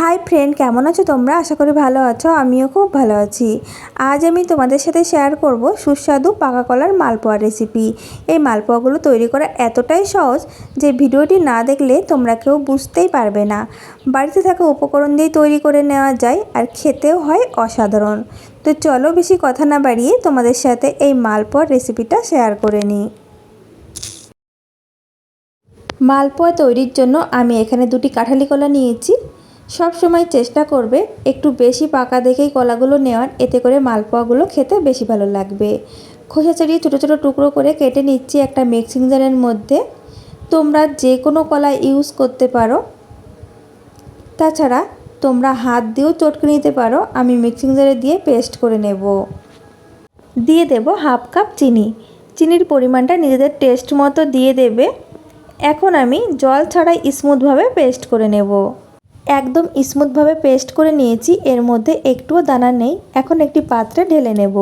Hi friend কেমন আছো তোমরা? আশা করি ভালো আছো, আমিও খুব ভালো আছি। আজ আমি তোমাদের সাথে শেয়ার করব সুস্বাদু পাকা কলার মালপোয়া রেসিপি এই মালপোয়াগুলো তৈরি করা এতটাই সহজ যে ভিডিওটি না দেখলে তোমরা কেউ বুঝতেই পারবে না। বাড়িতে থাকা উপকরণ দিয়েই তৈরি করে নেওয়া যায় আর খেতেও হয় অসাধারণ। তো চলো বেশি কথা না বাড়িয়ে তোমাদের সাথে এই মালপোয়ার রেসিপিটা শেয়ার করে নিই। মালপোয়া তৈরির জন্য আমি এখানে দুটি কাঁঠালি কলা নিয়েছি। সব সময় চেষ্টা করবে একটু বেশি পাকা দেখেই কলাগুলো নেওয়ার, এতে করে মালপোয়াগুলো খেতে বেশি ভালো লাগবে। খোসা ছাড়িয়ে ছোটো ছোটো টুকরো করে কেটে নিচ্ছি একটা মিক্সিং জারের মধ্যে। তোমরা যে কোনো কলা ইউজ করতে পারো। তাছাড়া তোমরা হাত দিয়েও চটকে নিতে পারো। আমি মিক্সিং জারে দিয়ে পেস্ট করে নেব। দিয়ে দেব হাফ কাপ চিনি। চিনির পরিমাণটা নিজেদের টেস্ট মতো দিয়ে দেবে। এখন আমি জল ছাড়াই স্মুথভাবে পেস্ট করে নেব। একদম স্মুথভাবে পেস্ট করে নিয়েছি। এর মধ্যে একটুও দানা নেই। এখন একটি পাত্রে ঢেলে নেব।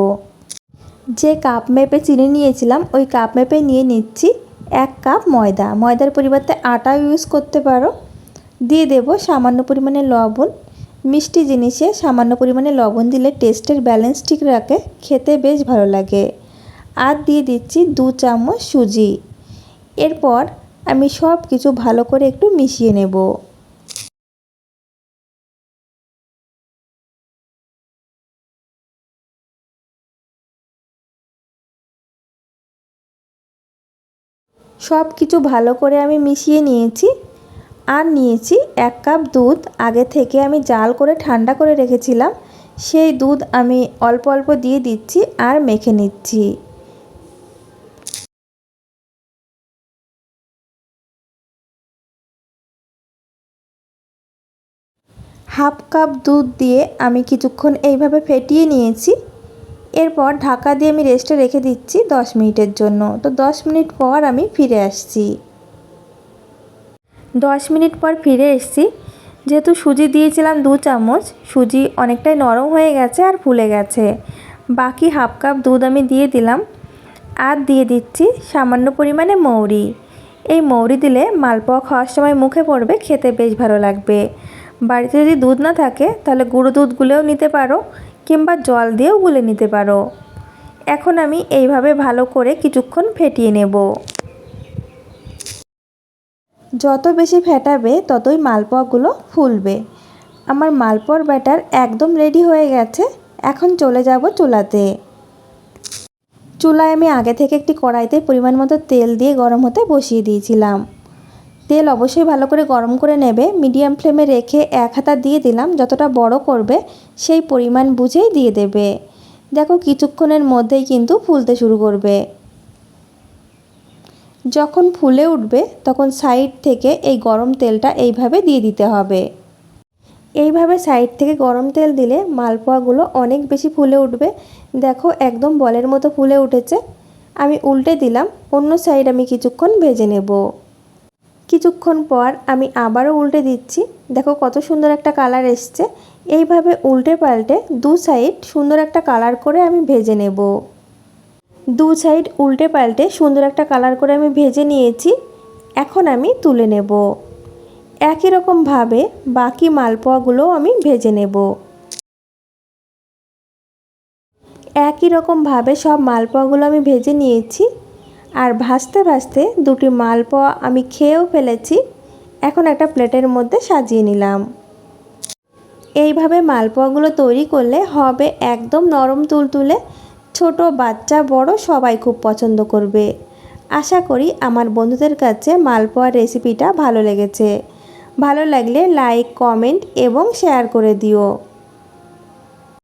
যে কাপ মেপে চিনি নিয়েছিলাম, ওই কাপ মেপে নিয়ে নিচ্ছি এক কাপ ময়দা। ময়দার পরিবর্তে আটা ইউজ করতে পারো। দিয়ে দেব সামান্য পরিমাণে লবণ। মিষ্টি জিনিসে সামান্য পরিমাণে লবণ দিলে টেস্টের ব্যালেন্স ঠিক রাখে। খেতে বেশ ভালো লাগে। আর দিয়ে দিচ্ছি দু চামচ সুজি। এরপর আমি সব কিছু ভালো করে একটু মিশিয়ে নেব। সব কিছু ভালো করে আমি মিশিয়ে নিয়েছি আর নিয়েছি এক কাপ দুধ। আগে থেকে আমি জাল করে ঠান্ডা করে রেখেছিলাম। সেই দুধ আমি অল্প অল্প দিয়ে দিচ্ছি আর মেখে নিচ্ছি। হাফ কাপ দুধ দিয়ে আমি কিছুক্ষণ এইভাবে ফেটিয়ে নিয়েছি। এরপর ঢাকা দিয়ে আমি রেস্টে রেখে দিচ্ছি দশ মিনিটের জন্য। তো দশ মিনিট পর আমি ফিরে আসছি। দশ মিনিট পর ফিরে এসেছি। যেহেতু সুজি দিয়েছিলাম দু চামচ, সুজি অনেকটাই নরম হয়ে গেছে আর ফুলে গেছে। বাকি হাফ কাপ দুধ আমি দিয়ে দিলাম আর দিয়ে দিচ্ছি সামান্য পরিমাণে মৌরি। এই মৌরি দিলে মালপোয়া খাওয়ার সময় মুখে পড়বে, খেতে বেশ ভালো লাগবে। বাড়িতে যদি দুধ না থাকে, তাহলে গুঁড়ো দুধ গুলেও নিতে পারো। কিংবা জল দিয়েও গুলে নিতে পারো। এখন আমি এইভাবে ভালো করে কিছুক্ষণ ফেটিয়ে নেব। যত বেশি ফেটাবে, ততই মালপোয়াগুলো ফুলবে। আমার মালপোয়ার ব্যাটার একদম রেডি হয়ে গেছে। এখন চলে যাব চুলাতে। চুলায় আমি আগে থেকে একটি কড়াইতে পরিমাণ মতো তেল দিয়ে গরম হতে বসিয়ে দিয়েছিলাম। তেল অবশ্যই ভালো করে গরম করে নেবে মিডিয়াম ফ্লেমে রেখে এক হাতা দিয়ে দিলাম, যতটা বড় করবে সেই পরিমাণ বুঝেই দিয়ে দেবে। দেখো কিছুক্ষণের মধ্যেই কিন্তু ফুলতে শুরু করবে। যখন ফুলে উঠবে, তখন সাইড থেকে এই গরম তেলটা এইভাবে দিয়ে দিতে হবে। এইভাবে সাইড থেকে গরম তেল দিলে মালপোয়াগুলো অনেক বেশি ফুলে উঠবে। দেখো একদম বলের মতো ফুলে উঠেছে। আমি উল্টে দিলাম, অন্য সাইড আমি কিছুক্ষণ ভেজে নেব। কিছুক্ষণ পর আমি আবারও উল্টে দিচ্ছি। দেখো কত সুন্দর একটা কালার এসছে। এইভাবে উল্টে পাল্টে দু সাইড সুন্দর একটা কালার করে আমি ভেজে নেব। দু সাইড উল্টে পাল্টে সুন্দর একটা কালার করে আমি ভেজে নিয়েছি। এখন আমি তুলে নেব। একই রকমভাবে বাকি মালপোয়াগুলোও আমি ভেজে নেব। একই রকমভাবে সব মালপোয়াগুলো আমি ভেজে নিয়েছি। আর ভাজতে ভাজতে দুটি মালপোয়া আমি খেয়েও ফেলেছি। এখন একটা প্লেটের মধ্যে সাজিয়ে নিলাম। এইভাবে মালপোয়াগুলো তৈরি করলে হবে একদম নরম তুলতুলে। ছোট বাচ্চা, বড় সবাই খুব পছন্দ করবে। আশা করি আমার বন্ধুদের কাছে মালপোয়ার রেসিপিটা ভালো লেগেছে। ভালো লাগলে লাইক, কমেন্ট এবং শেয়ার করে দিও।